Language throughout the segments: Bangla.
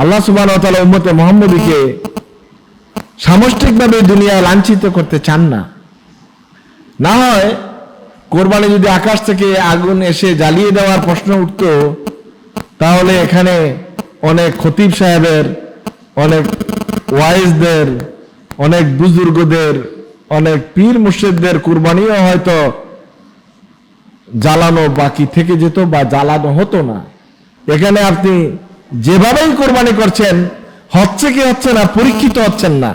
আল্লাহ সুবাহ উম্মতে মোহাম্মদীকে সামষ্টিকভাবে দুনিয়ায় লাঞ্ছিত করতে চান না। না হয় কোরবানি যদি আকাশ থেকে আগুন এসে জ্বালিয়ে দেওয়ার প্রশ্ন উঠত, তাহলে এখানে অনেক খতিব সাহেবের, অনেক ওয়াইজদের, অনেক বুজুর্গদের, অনেক পীর মুর্শিদদের কুরবানিও হয়তো জ্বালানো বাকি থেকে যেত বা জ্বালানো হতো না। এখানে আপনি যেভাবেই কোরবানি করছেন, হচ্ছে কি হচ্ছে না, পরীক্ষিত হচ্ছেন না,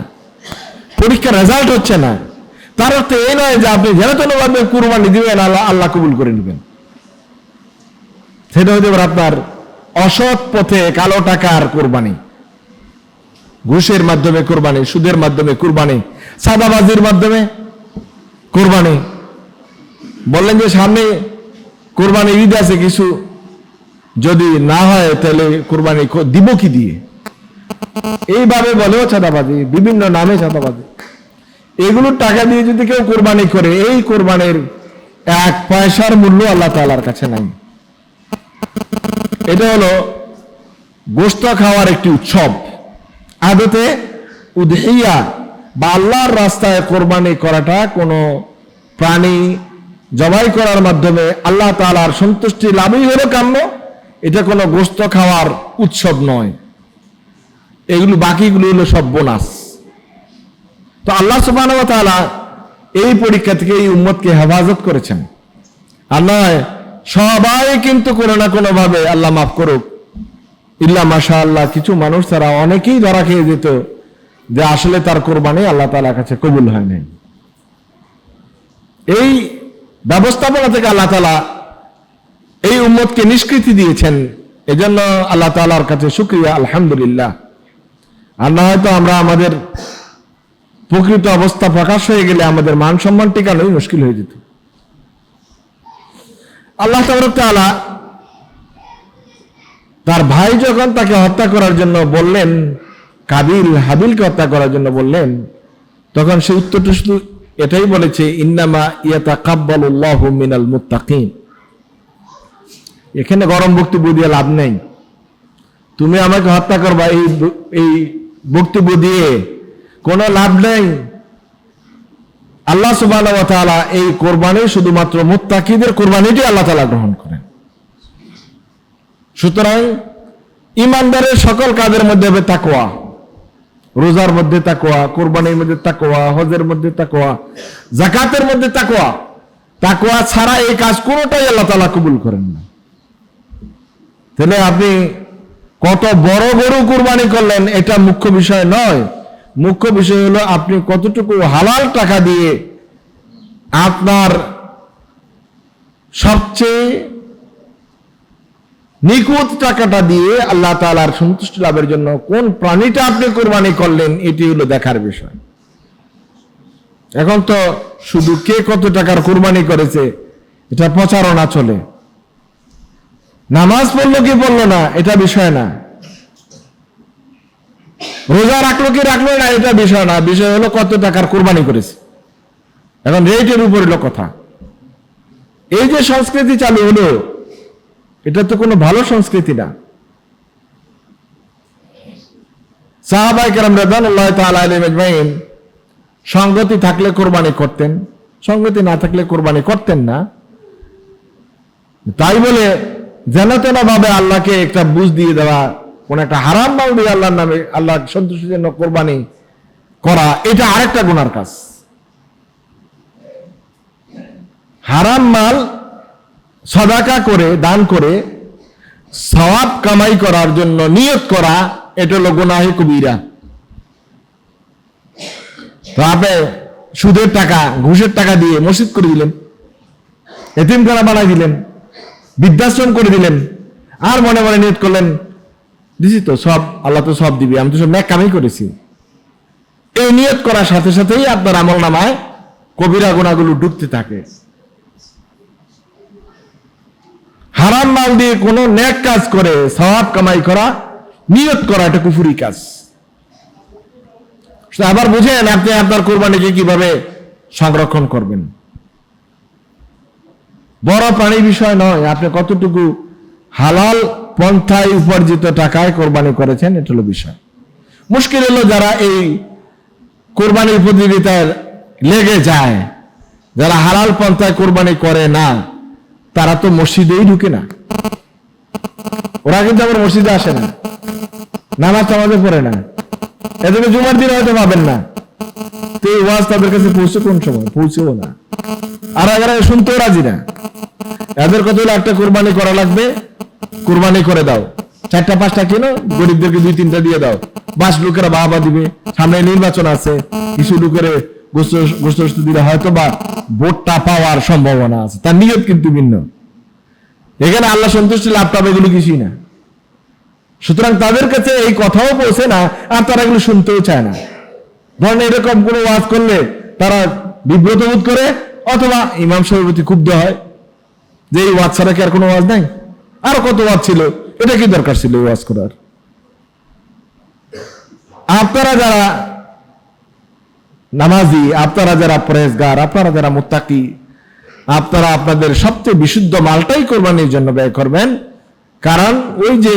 পরীক্ষার রেজাল্ট হচ্ছে না। তার অর্থ এই নয় যে আপনি যেন তেন ভাবে কুরবানি দিবেন, আল্লাহ আল্লাহ কবুল করে নেবেন। সেটা হতে পারে আপনার অসৎ পথে কালো টাকার কোরবানি, ঘুষের মাধ্যমে কোরবানি, সুদের মাধ্যমে কোরবানি, সাদাবাজির মাধ্যমে কোরবানি। বললেন যে সামনে কোরবানি ঈদ আছে, কিছু যদি না হয়, তাহলে কোরবানি দিব কি দিয়ে? এইভাবে বলেও চাঁদাবাজি, বিভিন্ন নামে চাঁদাবাজি। এগুলোর টাকা দিয়ে যদি কেউ কোরবানি করে, এই কোরবানির এক পয়সার মূল্য আল্লাহ তালার কাছে নাই। এটা হলো গোস্ত খাওয়ার একটি উৎসব। আদতে উদহিয়া বা আল্লাহর রাস্তায় কোরবানি করাটা কোনো প্রাণী জবাই করার মাধ্যমে আল্লাহ তালার সন্তুষ্টি লাভই হলো কাম্য। এটা কোনো গোস্ত খাওয়ার উৎসব নয়। এগুলো বাকিগুলো হলো সব বোনাস। তো আল্লাহ সুবাহ এই পরীক্ষা থেকে এই উম্মতকে হেফাজত করেছেন। নয় সবাই কিন্তু কোনো না কোনো ভাবে আল্লাহ মাফ করুক। ইল্লা মাশা আল্লাহ কিছু মানুষ তারা অনেকেই ধরা খেয়ে যেত যে আসলে তার কোরবানি আল্লাহ তালার কাছে কবুল হয় নাই। এই ব্যবস্থাপনা থেকে আল্লাহ তালা এই উম্মতকে নিষ্কৃতি দিয়েছেন, এজন্য আল্লাহ তালার কাছে শুক্রিয়া, আলহামদুলিল্লাহ। আর না হয়তো আমরা আমাদের প্রকৃত অবস্থা প্রকাশ হয়ে গেলে আমাদের মান সম্মান টিকানোই মুশকিল হয়ে যেত। আল্লাহ তাআলা তার ভাই যখন তাকে হত্যা করার জন্য বললেন, কাবিল হাবিলকে হত্যা করার জন্য বললেন, তখন সে উত্তরটা শুধু এটাই বলেছে, ইন্নামা ইয়াতা কাব্বালুল্লাহ মিনাল মুত্তাকিন। এখানে গরম বক্তব্য দিয়ে লাভ নেই। তুমি আমাকে হত্যা করবা, এই এই বক্তব্য দিয়ে কোনো লাভ নেই। আল্লাহ সুবাহ এই কোরবানি শুধুমাত্র মুত্তাকিদের কোরবানিটি আল্লাহ তালা গ্রহণ করেন। সুতরাং ইমানদারের সকল কাজের মধ্যে হবে তাকোয়া রোজার মধ্যে তাকোয়া কোরবানির মধ্যে তাকোয়া হজের মধ্যে তাকোয়া জাকাতের মধ্যে তাকোয়া তাকোয়া ছাড়া এই কাজ কোনোটাই আল্লাহ তালা কবুল করেন না। তাহলে আপনি কত বড় গরু কুরবানি করলেন, এটা মুখ্য বিষয় নয়। মুখ্য বিষয় হলো আপনি কতটুকু হালাল টাকা দিয়ে আপনার সবচেয়ে নিখুঁত টাকাটা দিয়ে আল্লাহ তালার সন্তুষ্টি লাভের জন্য কোন প্রাণীটা আপনি কোরবানি করলেন, এটি হলো দেখার বিষয়। এখন তো শুধু কে কত টাকার কোরবানি করেছে, এটা প্রচারণা চলে। নামাজ পড়ল কি পড়ল না, এটা বিষয় না। রোজা রাখল কি রাখল না, এটা বিষয় না। বিষয় হলো কত টাকার কোরবানি করেছে। এখন রেটের উপর হলো কথা। এই যে সংস্কৃতি চালু হলো, এটা তো কোনো ভালো সংস্কৃতি না। সাহাবাই কেরাম রাদানুল্লাহ তাআলা আলাইহিম আজমাইন সঙ্গতি থাকলে কোরবানি করতেন, সঙ্গতি না থাকলে কোরবানি করতেন না। তাই বলে তেন ভাবে আল্লাহকে একটা বুঝ দিয়ে দেওয়া, কোন একটা হারাম মাল দিয়ে আল্লাহর নামে আল্লাহ সন্তুষ্টির জন্য কোরবানি করা, এটা আরেকটা গুনার কাজ। হারাম মাল সদাকা করে, দান করে, সওয়াব কামাই করার জন্য নিয়ত করা, এটা হলো গুনাহে কবিরা। আপনি সুদের টাকা, ঘুষের টাকা দিয়ে মসজিদ করে দিলেন, এতিমখানা বানাই দিলেন বৃদ্ধাশ্রম করে দিলেন। আর মনে মনে নিয়ত করলেন। দিছি তো সব, আল্লাহ তো সব দিবি। আমি তো সব ন্যাক কামাই করেছি। এই নিয়ত করার সাথে সাথেই আপনার আমল নামায় কবিরা গোনাগুলো ঢুকতে থাকে। হারাম মাল দিয়ে কোনো ন্যাক কাজ করে, সওয়াব কামাই করা নিয়ত করা এটা কুফুরি কাজ। আবার বুঝেন, আপনি আপনার কোরবানিকে কীভাবে সংরক্ষণ করবেন। বড় প্রাণী বিষয় নয়, আপনি কতটুকু হালাল পন্থায় উপার্জিত টাকায় কোরবানি করেছেন, এটা হলো বিষয়। মুশকিল হলো যারা এই কোরবানির প্রতিযোগিতায় লেগে যায়, যারা হালাল পন্থায় কোরবানি করে না, তারা তো মসজিদেই ঢুকে না। ওরা কিন্তু আবার মসজিদে আসে না, নামাজ টামাজে পড়ে না। এদেরকে জুমার দিন হয়তো পাবেন না। তো ওয়াজ তাদের কাছে পৌঁছে কোন সময়? পৌঁছেও না। আর এরা শুনতেও রাজি না। এদের কত হলো একটা কোরবানি করা লাগবে, কোরবানি করে দাও। চারটা, পাঁচটা কেনো, গরিবদেরকে দুই, তিনটা দিয়ে দাও। বাস লোকেরা বাবা দিবে, সামনে নির্বাচন আছে, কিছু লোকের গোস্ত দিলে হয়তো বা ভোটটা পাওয়ার সম্ভাবনা আছে, তার নিয়ত কিন্তু ভিন্ন। এখানে আল্লাহ সন্তুষ্টি লাভ পাবে এগুলো কিছুই না। সুতরাং তাদের কাছে এই কথাও পৌঁছে না, আর তারা এগুলো শুনতেও চায় না। ধরেন এরকম কোনো ওয়াজ করলে তারা বিব্রত বোধ করে, অথবা ইমাম সভাপতি ক্ষুব্ধ হয় যে এই ওয়াজ ছাড়া কি আর কোনো ওয়াজ নাই? আরও কত ওয়াজ ছিল? এটা কি দরকার ছিল ওয়াজ করার? আপনারা যারা নামাজি, আপনারা যারা পরেজগার, আপনারা যারা মুত্তাকি, আপনারা আপনাদের সবচেয়ে বিশুদ্ধ মালটাই কোরবানির জন্য ব্যয় করবেন। কারণ ওই যে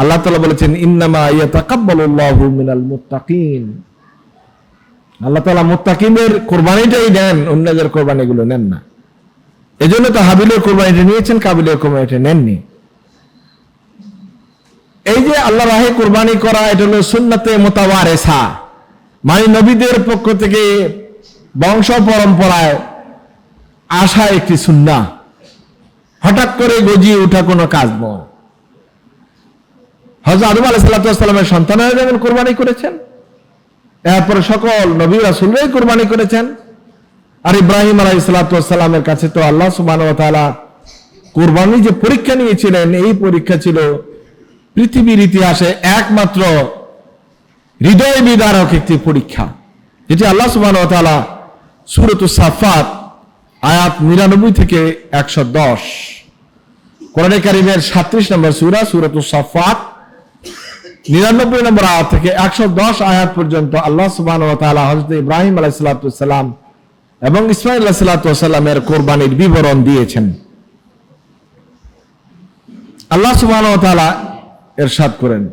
আল্লাহ তালা বলেছেন, ইন্নামা ইয়াতাকাব্বালুল্লাহু মিনাল মুত্তাকিন। আল্লাহ তালা মুত্তাকিনের কোরবানিটাই নেন অন্যদের কোরবানিগুলো নেন না। এজন্য তো হাবিলের কোরবানিটা নিয়েছেন কাবিলের কোরবানিটা নেননি। এই যে আল্লাহ রাহে কোরবানি করা, এটা হলো সুন্নাতে মোতাবারেসা মানে নবীদের পক্ষ থেকে বংশ পরম্পরায় আসা একটি সুন্না। হঠাৎ করে গজিয়ে ওঠা কোনো কাজ নয়। হজরত আদম আলাহ সাল্লামের সন্তানেরা যেমন কোরবানি করেছেন, এরপরে সকল নবী রাসুলরাই কোরবানি করেছেন। আর ইব্রাহিম আলাই সালাতামের কাছে তো আল্লাহ সুবান কোরবানি যে পরীক্ষা নিয়েছিলেন, এই পরীক্ষা ছিল পৃথিবীর ইতিহাসে একমাত্র হৃদয় বিদারক একটি পরীক্ষা, যেটি আল্লাহ সুবান সুরত সাফাত আয়াত নিরানব্বই থেকে একশো দশ। কোরআনে কারিমের সাত্রিশ নম্বর সুরা সুরত সাফাত নিরানব্বই নম্বর আয়াত থেকে একশো দশ আয়াত পর্যন্ত আল্লাহ সুবাহ হজরত ইব্রাহিম আলাইসালাম এবং ইসমাইল আলাহিসাল্লামের কোরবানির বিবরণ দিয়েছেন। আল্লাহ সুবাহ এরশাদ করেন।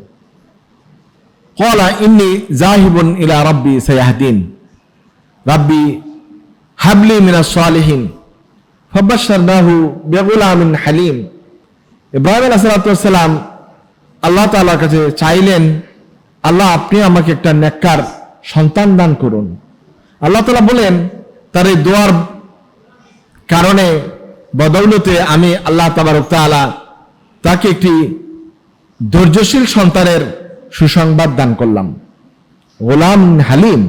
কাছে চাইলেন, আল্লাহ, আপনি আমাকে একটা নেককার সন্তান দান করুন। আল্লাহ তাআলা বলেন তার এই দোয়ার কারণে বদৌলতে আমি আল্লাহ তাবারক তাআলা তাকে একটি ধৈর্যশীল সন্তানের সুসংবাদ দান করলাম। গোলাম হালিম।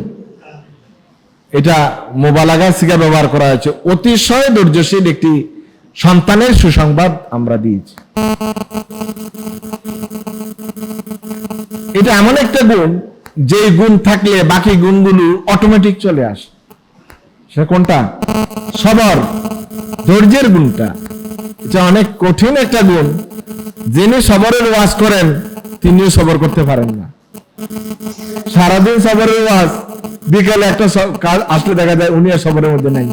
এটা মোবালাগা সিগা ব্যবহার করা হয়েছে। অতিশয় ধৈর্যশীল একটি সন্তানের সুসংবাদ আমরা দিয়েছি। এটা এমন একটা গুণ যে গুণ থাকলে বাকি গুণগুলো অটোমেটিক চলে আসে। সে কোনটা? সবর। ধৈর্যের গুণটা। এটা অনেক কঠিন একটা গুণ। যিনি সবরের ওয়াজ করেন, তিনিও সবর করতে পারেন না। সারাদিন সবরের ওয়াজ, বিকালে একটা কাজ আসলে দেখা যায় উনি আর সবরের মধ্যে নাই।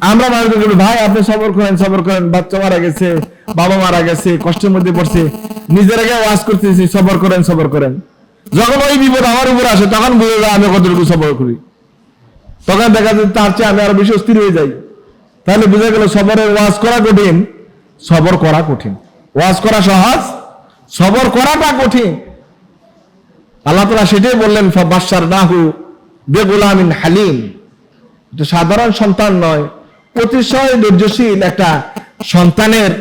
আমরা মানুষ ভাই, আপনি সবর করেন সবর করেন। বাচ্চা মারা গেছে, বাবা মারা গেছে, কষ্টের মধ্যে পড়ছে। নিজের আগে ওয়াজ করতেছি, সবর করেন সবর করেন। যখন ওই বিপদ আমার উপর আসে, তখন বুঝে যায় আমি কতটুকু সবর করি। তখন দেখা যায় তার চেয়ে আমি আরও বেশি অস্থির হয়ে যাই। তাহলে বুঝা গেল সবরের ওয়াজ করা কঠিন, সবর করা কঠিন। ওয়াজ করা সহজ, সবর করাটা কঠিন। আল্লাহ তালা সেটাই বললেন বাসার নাহু বেগুলামিন হালিম। সাধারণ সন্তান নয়, অতিশয় ধৈর্যশীল একটা সন্তানের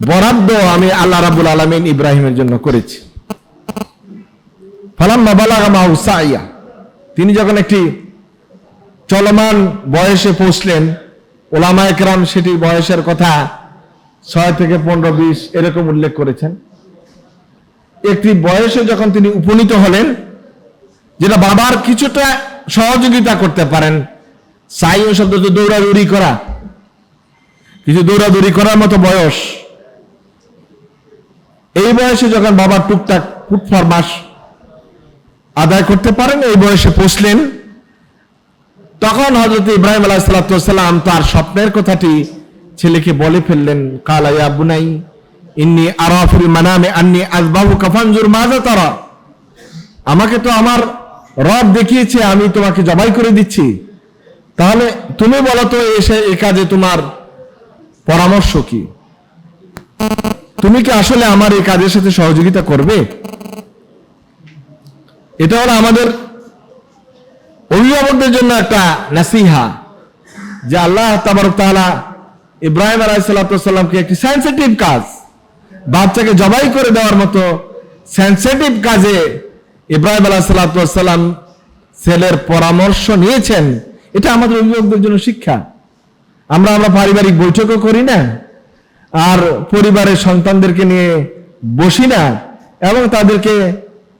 বরাদ্দ আমি আল্লাহ রাবুল আলমিন ইব্রাহিমের জন্য করেছি। ফালাম বাবালাগামা উসাইয়া তিনি যখন একটি চলমান বয়সে পৌঁছলেন ওলামা একরাম সেটি বয়সের কথা ছয় থেকে পনেরো, বিশ এরকম উল্লেখ করেছেন। একটি বয়সে যখন তিনি উপনীত হলেন, যেটা বাবার কিছুটা সহযোগিতা করতে পারেন, সাই শব্দ তো দৌড়াদৌড়ি করা। কিছু দৌড়াদৌড়ি করার মতো বয়স। এই বয়সে যখন বাবার টুকটাক ফুট ফরমাস আদায় করতে পারেন, এই বয়সে পৌঁছলেন তখন হজরত ইব্রাহিম আলাহ সাল্লাম তার স্বপ্নের কথাটি ছেলেকে বলে ফেললেন কালাইয়া বুনাই, ইন্নি আরাফিল মানামে আন্নি আজবাহু কাফানজুর মাজা তারা? আমাকে তো আমার রব দেখিয়েছে, আমি তোমাকে জবাই করে দিচ্ছি। তাহলে তুমি বলো তো এসে এ কাজে তোমার পরামর্শ কি? তুমি কি আসলে আমার এই কাজের সাথে সহযোগিতা করবে? এটা হলো আমাদের অভিভাবকদের জন্য একটা নাসিহা, যে আল্লাহ তাবারক তাআলা ইব্রাহিম আলাইসাল্লামকে একটি সেন্সিটিভ কাজ, বাচ্চাকে জবাই করে দেওয়ার মতো সেন্সিটিভ কাজে ইব্রাহিম আলাইসাল্লাম ছেলের পরামর্শ নিয়েছেন। এটা আমাদের অভিভাবকদের জন্য শিক্ষা। আমরা আমরা পারিবারিক বৈঠকও করি না, আর পরিবারের সন্তানদেরকে নিয়ে বসি না, এবং তাদেরকে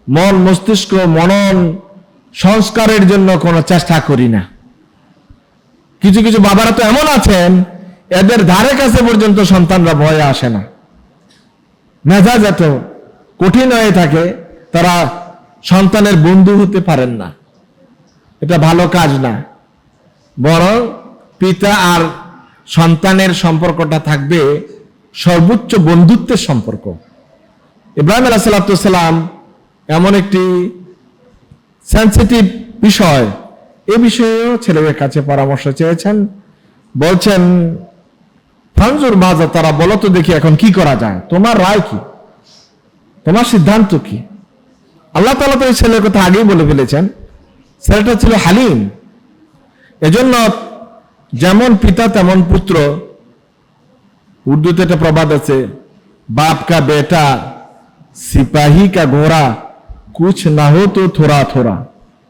মন, মস্তিষ্ক, মনন সংস্কারের জন্য কোনো চেষ্টা করি না। কিছু কিছু বাবারা তো এমন আছেন, এদের ধারে কাছে পর্যন্ত সন্তানরা ভয়ে আসে না। মেজাজ এত কঠিন হয়ে থাকে, তারা সন্তানের বন্ধু হতে পারেন না। এটা ভালো কাজ না। বরং পিতা আর সন্তানের সম্পর্কটা থাকবে সর্বোচ্চ বন্ধুত্বের সম্পর্ক। ইব্রাহিম আলাহ সাল্লাম এমন একটি সেন্সিটিভ বিষয়। এ বিষয়েও ছেলেদের কাছে পরামর্শ চেয়েছেন। বলছেন, ফানজুর মাজা তারা বলো তো দেখি এখন কি করা যায়। তোমার রায় কি? তোমার সিদ্ধান্ত কি? আল্লাহ তালা তো এই ছেলের কথা আগেই বলে ফেলেছেন। ছেলেটা ছিল হালিম। এজন্য যেমন পিতা, তেমন পুত্র। উর্দুতে একটা প্রবাদ আছে, বাপ কা বেটা, সিপাহী কা ঘোড়া। কুছ না হো তো থোড়া থোড়া